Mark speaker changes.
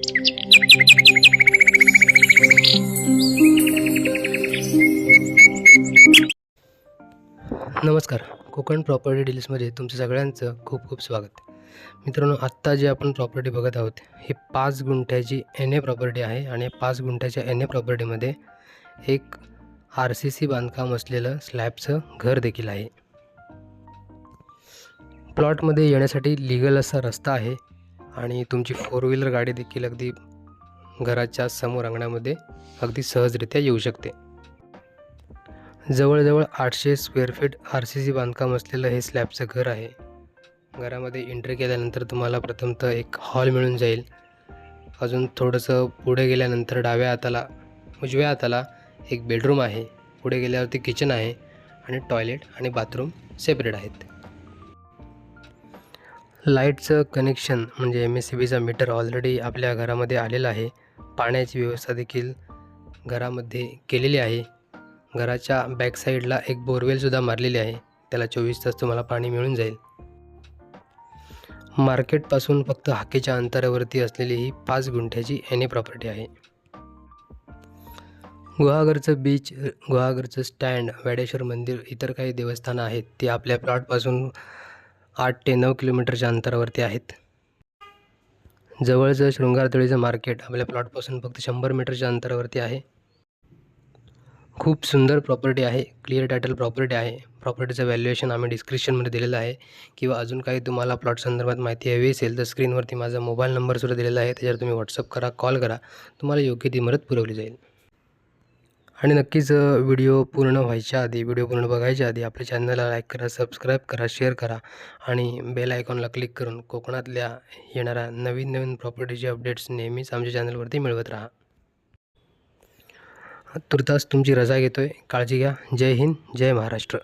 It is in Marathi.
Speaker 1: नमस्कार कोकण प्रॉपर्टी डील्समध्ये तुमचं सगळ्यांचं खूप खूप स्वागत. मित्रांनो आत्ता जे आपण प्रॉपर्टी बघत आहोत ही पाच गुंठ्याची एन ए प्रॉपर्टी आहे आणि पाच गुंठ्याच्या एन ए प्रॉपर्टीमध्ये एक आर सी सी बांधकाम असलेलं स्लॅबचं घर देखील आहे. प्लॉटमध्ये येण्यासाठी लिगल असा रस्ता आहे. आणि तुमची फोर व्हीलर गाडी देखील अगदी घराच्या समोर अंगणामध्ये अगदी सहजरित्या येऊ शकते. जवळजवळ आठशे square feet R C C बांधकाम असलेलं हे स्लॅबचं घर आहे. घरामध्ये एंट्री केल्यानंतर तुम्हाला प्रथमतः एक हॉल मिळून जाईल. अजून थोडंसं पुढे गेल्यानंतर डाव्या हाताला उजव्या हाताला एक बेडरूम आहे. पुढे गेल्यावरती किचन आहे आणि टॉयलेट आणि बाथरूम सेपरेट आहेत. लाईटचं कनेक्शन म्हणजे एम एस सी बीचा मीटर ऑलरेडी आपल्या घरामध्ये आलेला आहे. पाण्याची व्यवस्था देखील घरामध्ये केलेली आहे. घराच्या बॅकसाईडला एक बोरवेलसुद्धा मारलेली आहे. त्याला चोवीस तास तुम्हाला पाणी मिळून जाईल. मार्केटपासून फक्त हाकेच्या अंतरावरती असलेली ही पाच गुंठ्याची एन ए प्रॉपर्टी आहे. गुहागरचं बीच गुहागरचं स्टँड वॅडेश्वर मंदिर इतर काही देवस्थानं आहेत ती आपल्या प्लॉटपासून आठ ते नऊ किलोमीटरच्या अंतरावरती आहेत. जवळचं शृंगारतळीचं मार्केट आपल्या प्लॉटपासून फक्त शंभर मीटरच्या अंतरावरती आहे. खूप सुंदर प्रॉपर्टी आहे. क्लिअर टायटल प्रॉपर्टी आहे. प्रॉपर्टीचं व्हॅल्युएशन आम्ही डिस्क्रिप्शनमध्ये दिलेलं आहे. किंवा अजून काही तुम्हाला प्लॉट संदर्भात माहिती हवी असेल तर स्क्रीनवरती माझा मोबाईल नंबरसुद्धा दिलेला आहे. त्याच्यावर तुम्ही व्हॉट्सअप करा कॉल करा. तुम्हाला योग्य ती मदत पुरवली जाईल. आणि नक्कीच व्हिडिओ पूर्ण व्हायच्या आधी व्हिडिओ पूर्ण बघायच्या आधी आपल्या चॅनलला लाईक करा सबस्क्राईब करा शेअर करा आणि बेल आयकॉनला क्लिक करून कोकणातल्या येणाऱ्या नवीन नवीन प्रॉपर्टीचे अपडेट्स नेहमीच आमच्या चॅनलवरती मिळवत राहा. तुर्तास तुमची रजा घेतोय. काळजी घ्या. जय हिंद जय महाराष्ट्र.